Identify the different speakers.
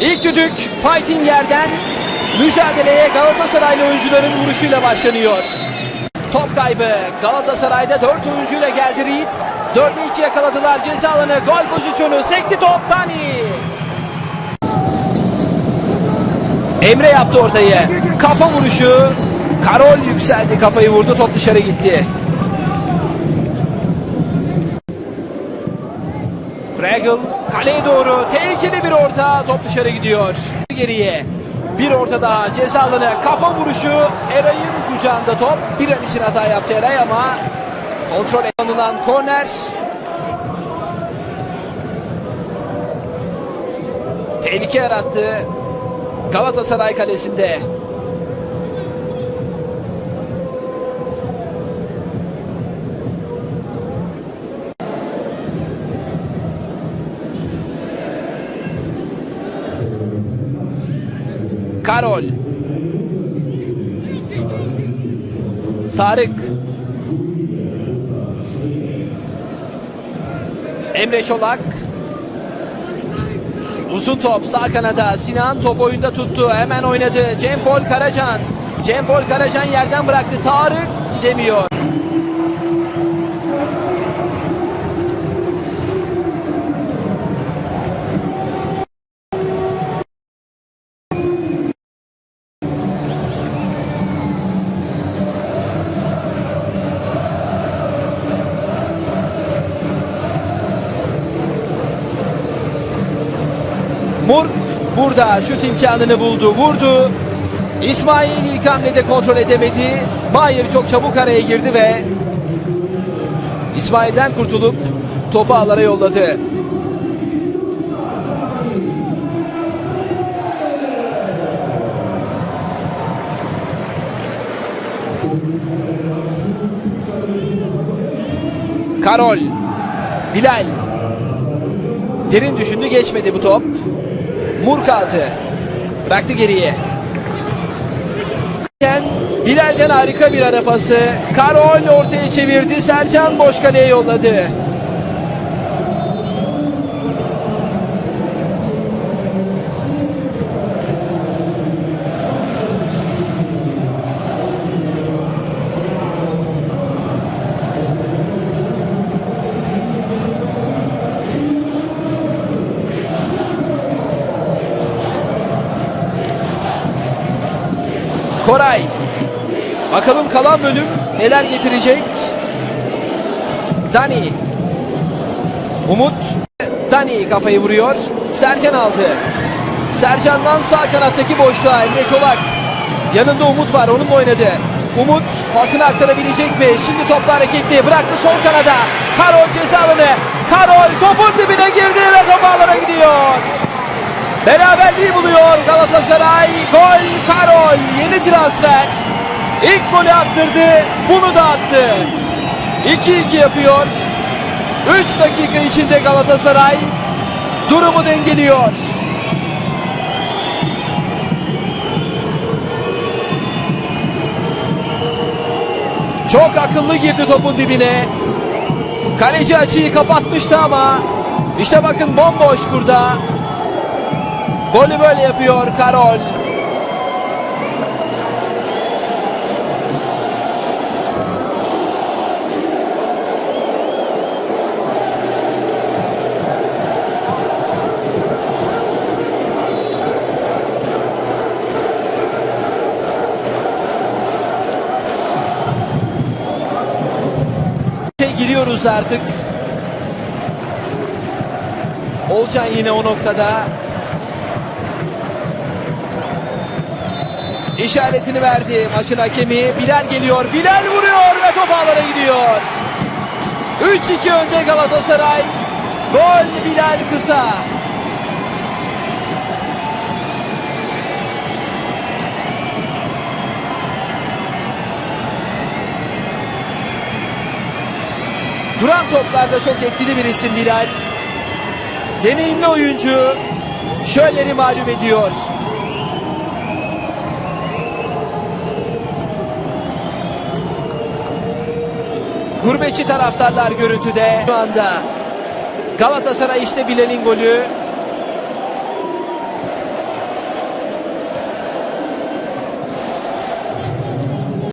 Speaker 1: İlk düdük fighting yerden mücadeleye Galatasaraylı oyuncuların vuruşuyla başlanıyor. Top kaybı Galatasaray'da 4 oyuncuyla geldi Reed. 4'e 2 yakaladılar ceza alanı. Gol pozisyonu sekti top Dani. Emre yaptı ortayı. Kafa vuruşu. Karol yükseldi kafayı vurdu top dışarı gitti. Kregel kaleye doğru tehlikeli bir orta top dışarı gidiyor. Geriye bir orta daha ceza kafa vuruşu Eray'ın kucağında top. Bir an için hata yaptı Eray ama kontrol alınan korner. Tehlike yarattı Galatasaray kalesinde. Karol. Tarık. Emre Çolak. Uzun top sağ kanada. Sinan top oyunda tuttu. Hemen oynadı. Cem Pol Karacan. Cem Pol Karacan yerden bıraktı. Tarık gidemiyor. Murk burada şut imkanını buldu. Vurdu. İsmail ilk hamlede kontrol edemedi. Bayer çok çabuk araya girdi ve İsmail'den kurtulup topu ağlara yolladı. Karol Bilal Derin düşündü geçmedi bu top. Mur kaldı. Bıraktı geriye. Bilal'den harika bir ara pası. Karol ortaya çevirdi. Sercan boş kaleye yolladı. Koray. Bakalım kalan bölüm neler getirecek? Dani. Umut. Dani kafayı vuruyor. Sercan aldı. Sercan'dan sağ kanattaki boşluğa Emre Çolak. Yanında Umut var onunla oynadı. Umut pasını aktarabilecek mi? Şimdi topla hareketli. Bıraktı sol kanada. Karol Beraberliği buluyor Galatasaray. Gol Karol. Yeni transfer. İlk golü attırdı. Bunu da attı. 2-2 yapıyor. 3 dakika içinde Galatasaray durumu dengeliyor. Çok akıllı girdi topun dibine. Kaleci açıyı kapatmıştı ama işte bakın bomboş burada. Golü böyle yapıyor Karol. Şey, Giriyoruz artık. Olcan yine o noktada. İşaretini verdi maçın hakemi. Bilal geliyor. Bilal vuruyor ve top ağlara gidiyor. 3-2 önde Galatasaray. Gol Bilal kısa. Duran toplarda çok etkili bir isim Bilal. Deneyimli oyuncu şöyleri mağlup ediyor. Gurbetçi taraftarlar görüntüde şu anda. Galatasaray işte Bilal'in golü.